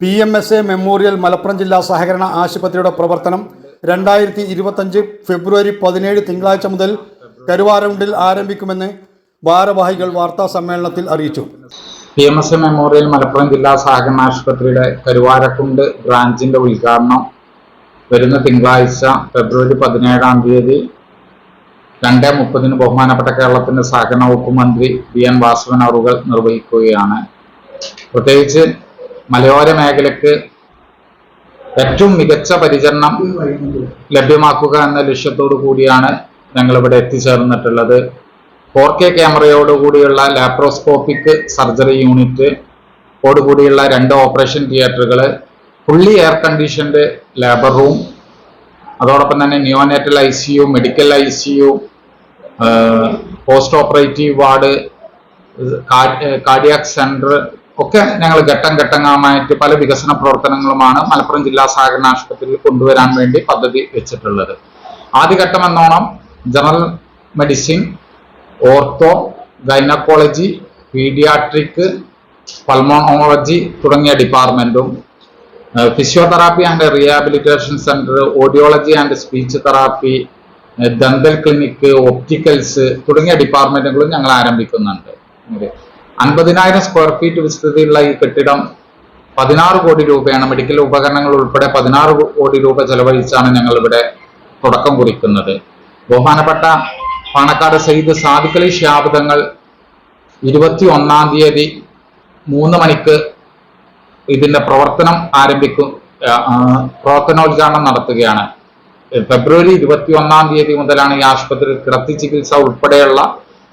P M S A memorial Malappuram ജില്ലാ സഹകരണ ആശുപത്രിയുടെ പ്രവർത്തനം രണ്ടായിരത്തി ഇരുപത്തഞ്ച് ഫെബ്രുവരി പതിനേഴ് തിങ്കളാഴ്ച മുതൽ കരുവാരമുണ്ടിൽ ആരംഭിക്കുമെന്ന് ഭാരവാഹികൾ വാർത്താ സമ്മേളനത്തിൽ അറിയിച്ചു. P M S A memorial Malappuram ജില്ലാ സഹകരണ ആശുപത്രിയുടെ കരുവാരക്കുണ്ട് ബ്രാഞ്ചിന്റെ ഉദ്ഘാടനം വരുന്ന തിങ്കളാഴ്ച ഫെബ്രുവരി പതിനേഴാം തീയതി. രണ്ട് മുപ്പതിന് ബഹുമാനപ്പെട്ട കേരളത്തിന്റെ സഹകരണ വകുപ്പ് മന്ത്രി വി എൻ വാസവൻ അറുകൾ നിർവഹിക്കുകയാണ്. പ്രത്യേകിച്ച് മലയോര മേഖലക്ക് ഏറ്റവും മികച്ച പരിചരണം ലഭ്യമാക്കുക എന്ന ലക്ഷ്യത്തോടു കൂടിയാണ് ഞങ്ങൾ ഇവിടെ എത്തിച്ചേർന്നിട്ടുള്ളത്. ഫോർ കെ ക്യാമറയോടുകൂടിയുള്ള ലാപ്രോസ്കോപ്പിക് സർജറി യൂണിറ്റ് ഓടുകൂടിയുള്ള രണ്ട് ഓപ്പറേഷൻ തിയേറ്ററുകൾ fully air conditioned labour room അതോടൊപ്പം തന്നെ neonatal I C U medical I C U post operative ward cardiac centre ഒക്കെ ഞങ്ങൾ ഘട്ടം ഘട്ടങ്ങളുമായിട്ട് പല വികസന പ്രവർത്തനങ്ങളുമാണ് മലപ്പുറം ജില്ലാ സഹകരണ ആശുപത്രിയിൽ കൊണ്ടുവരാൻ വേണ്ടി പദ്ധതി വെച്ചിട്ടുള്ളത്. ആദ്യഘട്ടം എന്നോണം general medicine ortho gynaecology paediatric pulmonology തുടങ്ങിയ ഡിപ്പാർട്ട്മെന്റും physiotherapy and rehabilitation centre audiology and speech therapy dental clinic opticals തുടങ്ങിയ ഡിപ്പാർട്ട്മെന്റുകളും ഞങ്ങൾ ആരംഭിക്കുന്നുണ്ട്. അൻപതിനായിരം സ്ക്വയർ ഫീറ്റ് വിസ്തൃതിയുള്ള ഈ കെട്ടിടം പതിനാറ് കോടി രൂപയാണ്. മെഡിക്കൽ ഉപകരണങ്ങൾ ഉൾപ്പെടെ പതിനാറ് കോടി രൂപ ചെലവഴിച്ചാണ് ഞങ്ങൾ ഇവിടെ തുടക്കം കുറിക്കുന്നത്. ബഹുമാനപ്പെട്ട പാണക്കാട് സയ്യിദ് സാദിഖലി ശാബ്ദങ്ങൾ ഇരുപത്തി ഒന്നാം തീയതി മൂന്ന് മണിക്ക് ഇതിന്റെ പ്രവർത്തനം ആരംഭിക്കും പ്രവർത്തനോദ്ഘാടനം നടത്തുകയാണ്. ഫെബ്രുവരി ഇരുപത്തി ഒന്നാം തീയതി മുതലാണ് ഈ ആശുപത്രി കിടത്തി ചികിത്സ ഉൾപ്പെടെയുള്ള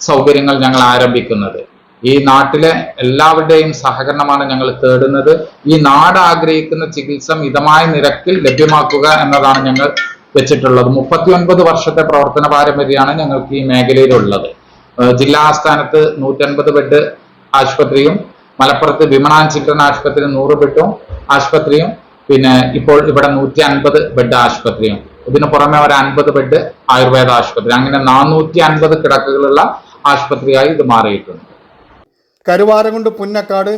സൗകര്യങ്ങൾ ഞങ്ങൾ ആരംഭിക്കുന്നത്. ഈ നാട്ടിലെ എല്ലാവരുടെയും സഹകരണമാണ് ഞങ്ങൾ തേടുന്നത്. ഈ നാട് ആഗ്രഹിക്കുന്ന ചികിത്സ മിതമായ നിരക്കിൽ ലഭ്യമാക്കുക എന്നതാണ് ഞങ്ങൾ വെച്ചിട്ടുള്ളത്. മുപ്പത്തി ഒൻപത് വർഷത്തെ പ്രവർത്തന പാരമ്പര്യമാണ് ഞങ്ങൾക്ക് ഈ മേഖലയിലുള്ളത്. ജില്ലാ ആസ്ഥാനത്ത് നൂറ്റൻപത് ബെഡ് ആശുപത്രിയും മലപ്പുറത്ത് വിമനാൻ ചിൽഡ്രൻ ആശുപത്രി നൂറ് ബെഡും ആശുപത്രിയും പിന്നെ ഇപ്പോൾ ഇവിടെ നൂറ്റി അൻപത് ബെഡ് ആശുപത്രിയും. ഇതിന് പുറമെ ഒരു അൻപത് ബെഡ് ആയുർവേദ ആശുപത്രി. അങ്ങനെ നാനൂറ്റി അൻപത് കിടക്കുകളുള്ള ആശുപത്രിയായി ഇത് മാറിയിട്ടുണ്ട്. കരുവാരകുണ്ട് പുന്നക്കാട്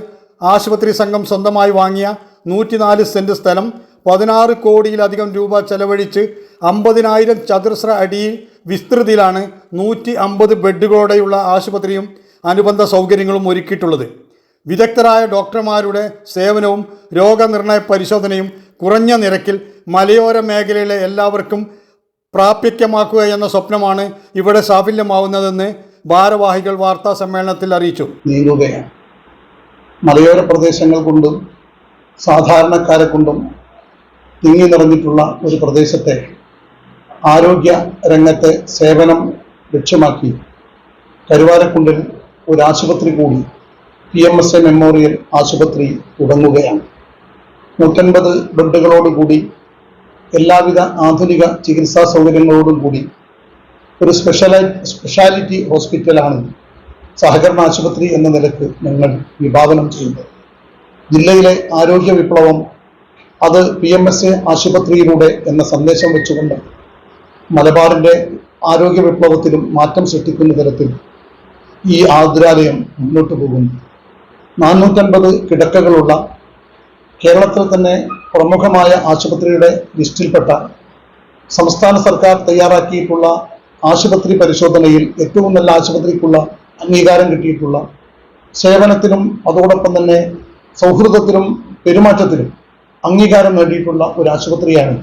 ആശുപത്രി സംഘം സ്വന്തമായി വാങ്ങിയ നൂറ്റിനാല് സെന്റ് സ്ഥലം പതിനാറ് കോടിയിലധികം രൂപ ചെലവഴിച്ച് അമ്പതിനായിരം ചതുരശ്ര അടി വിസ്തൃതിയിലാണ് നൂറ്റി അമ്പത് ബെഡുകളോടെയുള്ള ആശുപത്രിയും അനുബന്ധ സൗകര്യങ്ങളും ഒരുക്കിയിട്ടുള്ളത്. വിദഗ്ധരായ ഡോക്ടർമാരുടെ സേവനവും രോഗനിർണയ പരിശോധനയും കുറഞ്ഞ നിരക്കിൽ മലയോര മേഖലയിലെ എല്ലാവർക്കും പ്രാപ്യമാക്കുക എന്ന സ്വപ്നമാണ് ഇവിടെ സാഫല്യമാവുന്നതെന്ന് ഭാരവാഹികൾ വാർത്താ സമ്മേളനത്തിൽ അറിയിച്ചു. നീങ്ങുകയാണ്. മലയോര പ്രദേശങ്ങൾ കൊണ്ടും സാധാരണക്കാരെ കൊണ്ടും തിങ്ങി നിറഞ്ഞിട്ടുള്ള ഒരു പ്രദേശത്തെ ആരോഗ്യ രംഗത്തെ സേവനം ലക്ഷ്യമാക്കി കരുവാരക്കുണ്ടിൽ ഒരു ആശുപത്രി കൂടി P M S A memorial ആശുപത്രി തുടങ്ങുകയാണ്. നൂറ്റൻപത് ബെഡുകളോടുകൂടി എല്ലാവിധ ആധുനിക ചികിത്സാ സൗകര്യങ്ങളോടും കൂടി ഒരു സ്പെഷ്യലൈ സ്പെഷ്യാലിറ്റി ഹോസ്പിറ്റലാണ് സഹകരണ ആശുപത്രി എന്ന നിലയ്ക്ക് ഞങ്ങൾ വിഭാവനം ചെയ്യുന്നത്. ജില്ലയിലെ ആരോഗ്യ വിപ്ലവം അത് പി എം എസ് എ ആശുപത്രിയിലൂടെ എന്ന സന്ദേശം വെച്ചുകൊണ്ട് മലബാറിന്റെ ആരോഗ്യ വിപ്ലവത്തിലും മാറ്റം സൃഷ്ടിക്കുന്ന തരത്തിൽ ഈ ആതുരാലയം മുന്നോട്ട് പോകുന്നു. നാനൂറ്റൻപത് കിടക്കകളുള്ള കേരളത്തിൽ തന്നെ പ്രമുഖമായ ആശുപത്രിയുടെ ലിസ്റ്റിൽപ്പെട്ട സംസ്ഥാന സർക്കാർ തയ്യാറാക്കിയിട്ടുള്ള ആശുപത്രി പരിശോധനയിൽ ഏറ്റവും നല്ല ആശുപത്രിക്കുള്ള അംഗീകാരം കിട്ടിയിട്ടുള്ള സേവനത്തിനും അതോടൊപ്പം തന്നെ സൗഹൃദത്തിനും പെരുമാറ്റത്തിനും അംഗീകാരം നേടിയിട്ടുള്ള ഒരു ആശുപത്രിയാണ്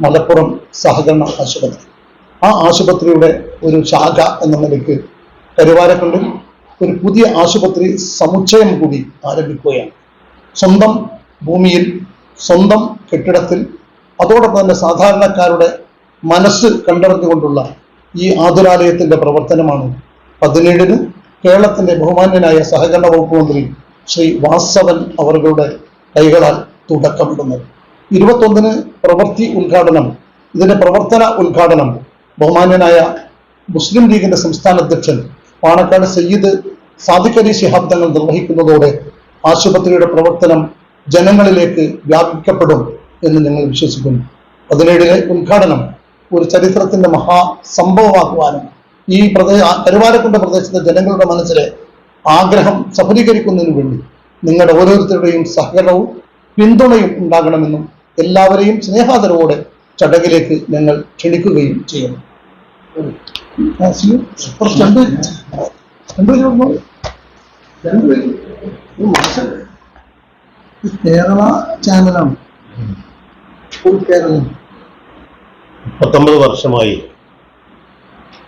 മലപ്പുറം സഹകരണ ആശുപത്രി. ആ ആശുപത്രിയുടെ ഒരു ശാഖ എന്ന നിലയ്ക്ക് കരുവാരക്കുണ്ടിൽ ഒരു പുതിയ ആശുപത്രി സമുച്ചയം കൂടി ആരംഭിക്കുകയാണ്. സ്വന്തം ഭൂമിയിൽ സ്വന്തം കെട്ടിടത്തിൽ അതോടൊപ്പം തന്നെ സാധാരണക്കാരുടെ മനസ്സ് കണ്ടറിഞ്ഞുകൊണ്ടുള്ള ഈ ആതുരാലയത്തിന്റെ പ്രവർത്തനമാണ്. പതിനേഴിന് കേരളത്തിന്റെ ബഹുമാന്യനായ സഹകരണ വകുപ്പ് മന്ത്രി ശ്രീ വാസവൻ അവരുടെ കൈകളാൽ തുടക്കമിടുന്നത്. ഇരുപത്തൊന്നിന് പ്രവൃത്തി ഉദ്ഘാടനം ഇതിന്റെ പ്രവർത്തന ഉദ്ഘാടനം ബഹുമാന്യനായ മുസ്ലിം ലീഗിന്റെ സംസ്ഥാന അധ്യക്ഷൻ പാണക്കാട് സയ്യിദ് സാദിഖലി ശിഹാബ് തങ്ങൾ നിർവഹിക്കുന്നതോടെ ആശുപത്രിയുടെ പ്രവർത്തനം ജനങ്ങളിലേക്ക് വ്യാപിക്കപ്പെടും എന്ന് ഞങ്ങൾ വിശ്വസിക്കുന്നു. പതിനേഴിലെ ഉദ്ഘാടനം ഒരു ചരിത്രത്തിന്റെ മഹാ സംഭവമാക്കുവാനും ഈ പ്രദേശ കരുവാരക്കുണ്ട പ്രദേശത്തെ ജനങ്ങളുടെ മനസ്സിലെ ആഗ്രഹം സഫലീകരിക്കുന്നതിനു വേണ്ടി നിങ്ങളുടെ ഓരോരുത്തരുടെയും സഹകരണവും പിന്തുണയും ഉണ്ടാകണമെന്നും എല്ലാവരെയും സ്നേഹാദരവോടെ ചടങ്ങിലേക്ക് ഞങ്ങൾ ക്ഷണിക്കുകയും ചെയ്യുന്നു. കേരള ചാനലാണ്. കേരളം. പത്തൊമ്പത് വർഷമായി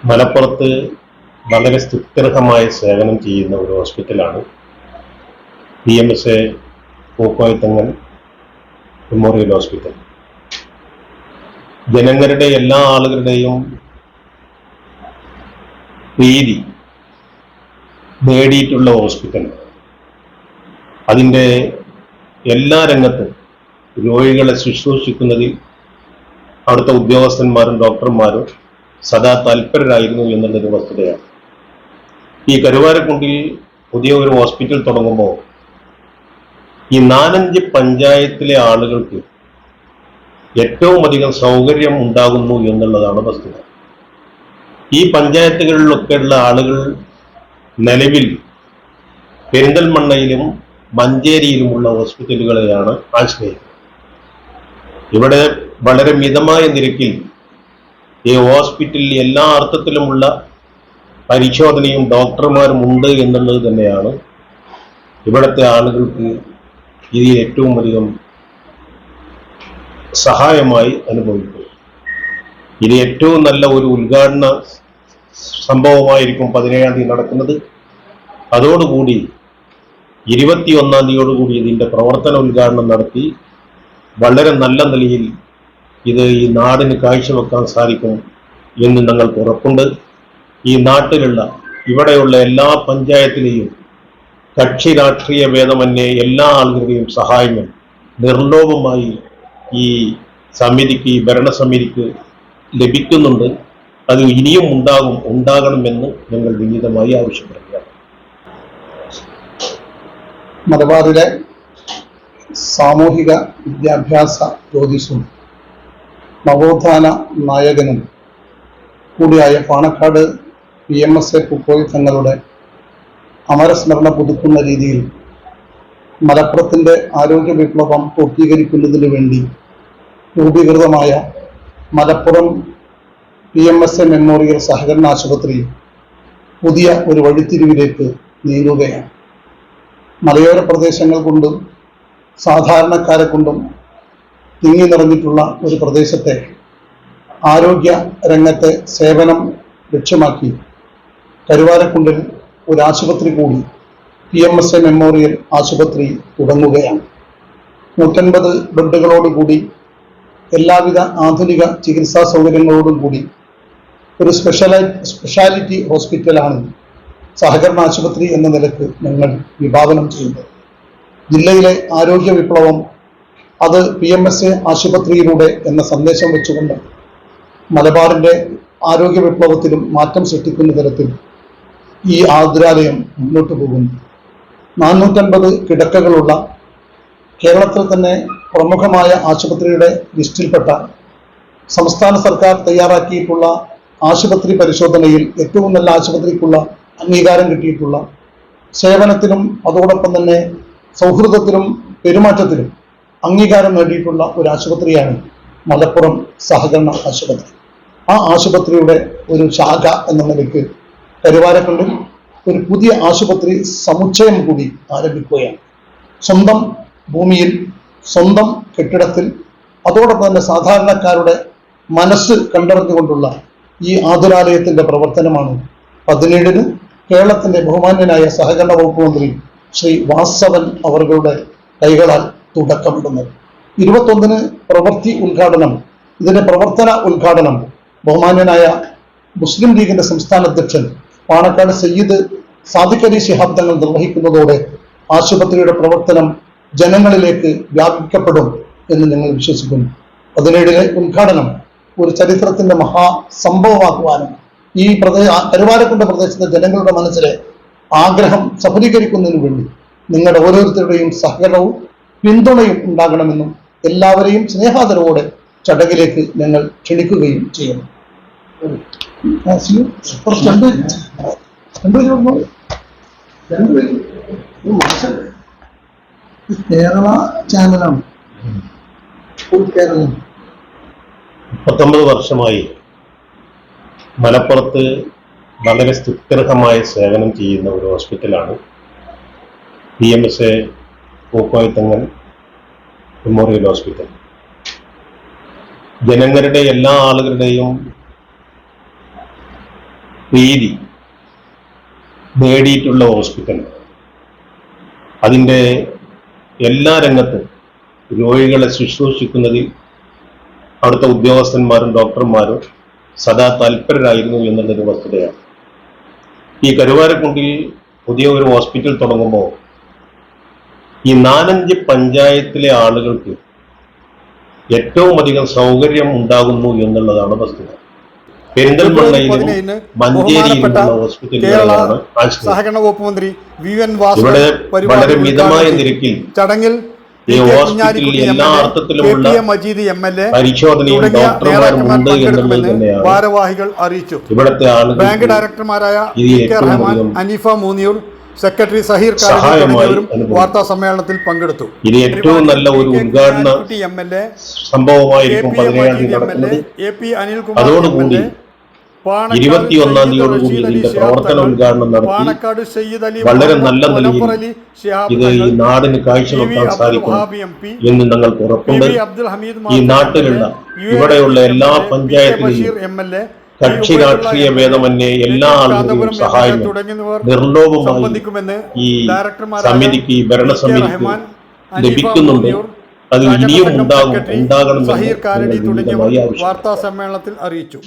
മലപ്പുറത്ത് വളരെ സ്തുത്യർഹമായ സേവനം ചെയ്യുന്ന ഒരു ഹോസ്പിറ്റലാണ്. P M S A പൂക്കോയത്തങ്ങൽ memorial hospital. ജനങ്ങളുടെ എല്ലാ ആളുകളുടെയും പ്രീതി നേടിയിട്ടുള്ള ഹോസ്പിറ്റൽ. അതിന്റെ എല്ലാ രംഗത്തും രോഗികളെ ശുശ്രൂഷിക്കുന്നതിൽ അവിടുത്തെ ഉദ്യോഗസ്ഥന്മാരും ഡോക്ടർമാരും സദാ തൽപരരായിരുന്നു എന്നുള്ളൊരു വസ്തുതയാണ്. ഈ കരുവാരക്കുണ്ടിൽ പുതിയ ഒരു ഹോസ്പിറ്റൽ തുടങ്ങുമ്പോൾ ഈ നാലഞ്ച് പഞ്ചായത്തിലെ ആളുകൾക്ക് ഏറ്റവും അധികം സൗകര്യം ഉണ്ടാകുന്നു എന്നുള്ളതാണ് വസ്തുത. ഈ പഞ്ചായത്തുകളിലൊക്കെയുള്ള ആളുകൾ നിലവിൽ പെരിന്തൽമണ്ണയിലും മഞ്ചേരിയിലുമുള്ള ഹോസ്പിറ്റലുകളെയാണ് ആശ്രയിക്കുന്നത്. ഇവിടെ വളരെ മിതമായ നിരക്കിൽ ഈ ഹോസ്പിറ്റലിൽ എല്ലാ അർത്ഥത്തിലുമുള്ള പരിശോധനയും ഡോക്ടർമാരും ഉണ്ട് എന്നുള്ളത് തന്നെയാണ്. ഇവിടുത്തെ ആളുകൾക്ക് ഇത് ഏറ്റവും അധികം സഹായമായി അനുഭവിക്കുന്നത് ഇത് ഏറ്റവും നല്ല ഒരു ഉദ്ഘാടന സംഭവമായിരിക്കും പതിനേഴാം തീയതി നടക്കുന്നത്. അതോടുകൂടി ഇരുപത്തിയൊന്നാം തീയതിയോടുകൂടി ഇതിന്റെ പ്രവർത്തന ഉദ്ഘാടനം നടത്തി വളരെ നല്ല നിലയിൽ ഇത് ഈ നാടിന് കാഴ്ചവെക്കാൻ സാധിക്കും എന്ന് ഞങ്ങൾക്ക് ഉറപ്പുണ്ട്. ഈ നാട്ടിലുള്ള ഇവിടെയുള്ള എല്ലാ പഞ്ചായത്തിലെയും കക്ഷി രാഷ്ട്രീയ ഭേദമന്യേ എല്ലാ ആളുകളുടെയും സഹായങ്ങൾ നിർലോഭമായി ഈ സമിതിക്ക് ഈ ഭരണസമിതിക്ക് ലഭിക്കുന്നുണ്ട്. അത് ഇനിയും ഉണ്ടാകും ഉണ്ടാകണമെന്ന് ഞങ്ങൾ വിനീതമായി ആവശ്യപ്പെടുകയാണ്. മലബാറിലെ സാമൂഹിക വിദ്യാഭ്യാസ ജ്യോതിഷും നവോത്ഥാന നായകനും കൂടിയായ Panakkad P M S A കുക്കോയി തങ്ങളുടെ അമരസ്മരണ പുതുക്കുന്ന രീതിയിൽ മലപ്പുറത്തിന്റെ ആരോഗ്യ വിപ്ലവം പൂർത്തീകരിക്കുന്നതിന് വേണ്ടി രൂപീകൃതമായ Malappuram P M S A memorial സഹകരണ ആശുപത്രി പുതിയ ഒരു വഴിത്തിരിവിലേക്ക് നീങ്ങുകയാണ്. മലയോര പ്രദേശങ്ങൾ കൊണ്ടും സാധാരണക്കാരെ കൊണ്ടും തിങ്ങി നിറഞ്ഞിട്ടുള്ള ഒരു പ്രദേശത്തെ ആരോഗ്യ രംഗത്തെ സേവനം ലക്ഷ്യമാക്കി കരുവാരക്കുണ്ടിൽ ഒരു ആശുപത്രി കൂടി P M S A memorial ആശുപത്രി തുടങ്ങുകയാണ്. നൂറ്റൻപത് ബെഡുകളോടുകൂടി എല്ലാവിധ ആധുനിക ചികിത്സാ സൗകര്യങ്ങളോടും കൂടി ഒരു സ്പെഷ്യലൈ സ്പെഷ്യാലിറ്റി ഹോസ്പിറ്റലാണ് സഹകരണ ആശുപത്രി എന്ന നിലയ്ക്ക് ഞങ്ങൾ വിഭാവനം ചെയ്യുന്നത്. ജില്ലയിലെ ആരോഗ്യ വിപ്ലവം അത് പി എം എസ് എ ആശുപത്രിയിലൂടെ എന്ന സന്ദേശം വെച്ചുകൊണ്ട് മലബാറിന്റെ ആരോഗ്യ വിപ്ലവത്തിലും മാറ്റം സൃഷ്ടിക്കുന്ന തരത്തിൽ ഈ ആതുരാലയം മുന്നോട്ട് പോകുന്നു. നാനൂറ്റൻപത് കിടക്കകളുള്ള കേരളത്തിൽ തന്നെ പ്രമുഖമായ ആശുപത്രിയുടെ ലിസ്റ്റിൽപ്പെട്ട സംസ്ഥാന സർക്കാർ തയ്യാറാക്കിയിട്ടുള്ള ആശുപത്രി പരിശോധനയിൽ ഏറ്റവും നല്ല ആശുപത്രിക്കുള്ള അംഗീകാരം കിട്ടിയിട്ടുള്ള സേവനത്തിനും അതോടൊപ്പം തന്നെ സൗഹൃദത്തിനും പെരുമാറ്റത്തിനും അംഗീകാരം നേടിയിട്ടുള്ള ഒരു ആശുപത്രിയാണ് മലപ്പുറം സഹകരണ ആശുപത്രി. ആ ആശുപത്രിയുടെ ഒരു ശാഖ എന്ന നിലയ്ക്ക് കരുവാരക്കുണ്ടിൽ ഒരു പുതിയ ആശുപത്രി സമുച്ചയം കൂടി ആരംഭിക്കുകയാണ്. സ്വന്തം ഭൂമിയിൽ സ്വന്തം കെട്ടിടത്തിൽ അതോടൊപ്പം തന്നെ സാധാരണക്കാരുടെ മനസ്സ് കണ്ടറിഞ്ഞുകൊണ്ടുള്ള ഈ ആതുരാലയത്തിന്റെ പ്രവർത്തനമാണ് പതിനേഴിന് കേരളത്തിന്റെ ബഹുമാന്യനായ സഹകരണ വകുപ്പ് മന്ത്രി ശ്രീ വാസവൻ അവരുടെ കൈകളാൽ തുടക്കമിടുന്നത്. ഇരുപത്തൊന്നിന് പ്രവൃത്തി ഉദ്ഘാടനം ഇതിന്റെ പ്രവർത്തന ഉദ്ഘാടനം ബഹുമാന്യനായ മുസ്ലിം ലീഗിന്റെ സംസ്ഥാന അധ്യക്ഷൻ പാണക്കാട് സയ്യിദ് സാദിഖ് അലി ശിഹാബ് തങ്ങൾ നിർവഹിക്കുന്നതോടെ ആശുപത്രിയുടെ പ്രവർത്തനം ജനങ്ങളിലേക്ക് വ്യാപിക്കപ്പെടും എന്ന് ഞങ്ങൾ വിശ്വസിക്കുന്നു. പതിനേഴിലെ ഉദ്ഘാടനം ഒരു ചരിത്രത്തിന്റെ മഹാസംഭവമാക്കുവാനും ഈ പ്രദേശ കരുവാരക്കുണ്ട പ്രദേശത്തെ ജനങ്ങളുടെ മനസ്സിലെ ആഗ്രഹം സഫലീകരിക്കുന്നതിന് വേണ്ടി നിങ്ങളുടെ ഓരോരുത്തരുടെയും സഹകരണവും പിന്തുണയും ഉണ്ടാകണമെന്നും എല്ലാവരെയും സ്നേഹാദരവോടെ ചടങ്ങിലേക്ക് ഞങ്ങൾ ക്ഷണിക്കുകയും മാഷല്ലേ? കേരള ചാനലാണ്. കേരളം. വർഷമായി മലപ്പുറത്ത് വളരെ സ്തുത്യർഹമായ സേവനം ചെയ്യുന്ന ഒരു ഹോസ്പിറ്റലാണ് P M S A പൂക്കോയത്തങ്ങൽ memorial hospital. ജനങ്ങളുടെ എല്ലാ ആളുകളുടെയും പ്രീതി നേടിയിട്ടുള്ള ഹോസ്പിറ്റൽ. അതിന്റെ എല്ലാ രംഗത്തും രോഗികളെ ശുശ്രൂഷിക്കുന്നതിൽ അവിടുത്തെ ഉദ്യോഗസ്ഥന്മാരും ഡോക്ടർമാരും സദാ തൽപരരായിരുന്നു എന്നുള്ളൊരു വസ്തുതയാണ്. ഈ കരുവാരക്കുണ്ടിൽ പുതിയ ഒരു ഹോസ്പിറ്റൽ തുടങ്ങുമ്പോൾ ഈ നാലഞ്ച് പഞ്ചായത്തിലെ ആളുകൾക്ക് ഏറ്റവും അധികം സൗകര്യം ഉണ്ടാകുന്നു എന്നുള്ളതാണ് വസ്തുത. പെരിന്തൽമണ്ണയിലും മഞ്ചേരിയിലുമുള്ള ഹോസ്പിറ്റലുകളാണ് സഹകരണ വകുപ്പ് മന്ത്രി വി എൻ വാസു വളരെ മിതമായ നിരക്കിൽ ചടങ്ങിൽ ഈ ഹോസ്പിറ്റലിൽ എല്ലാ അർത്ഥത്തിലുമുള്ള K P Majeed M L A പരിശോധനയും ഡോക്ടർമാരും ഉണ്ട് എന്നുള്ളത് തന്നെയാണ്. ഭാരവാഹികൾ അറിയിച്ചു. ഇവിടുത്തെ ബാങ്ക് ഡയറക്ടർമാരായ അനീഫ മൂന്നിയൂർ സെക്രട്ടറി സഹീർ അനുഭവിച്ചു. വാർത്താ സമ്മേളനത്തിൽ പങ്കെടുത്തു. ഇത് ഏറ്റവും നല്ല ഒരു ഉദ്ഘാടന എം എൽ എ സംഭവമായിരിക്കും അതോടുകൂടി ഇരുപത്തിയൊന്നാം തീയതിയോടുകൂടി ഇതിന്റെ പ്രവർത്തന ഉദ്ഘാടനം നടത്തി. വളരെ നല്ല നിലയിൽ ഇത് ഈ നാടിന് കാഴ്ച പി വി വെക്കാൻ അബ്ദുൽ സാധിക്കും എന്ന് ഞങ്ങൾക്ക് ഉറപ്പുണ്ട്. ഈ നാട്ടിലുള്ള ഇവിടെയുള്ള എല്ലാ എം കക്ഷി രാഷ്ട്രീയ ഭേദമന്യേ എല്ലാ ആളുകളും സഹായം നിർലോഭമായി ഈ സമിതിക്ക് ഈ ഭരണസമിതിക്ക് ലഭിക്കുന്നുണ്ട്. അത് ഇനിയും ഉണ്ടാകും ഉണ്ടാകണം ഉണ്ടാകണമെന്ന്. വാർത്താ സമ്മേളനത്തിൽ അറിയിച്ചു.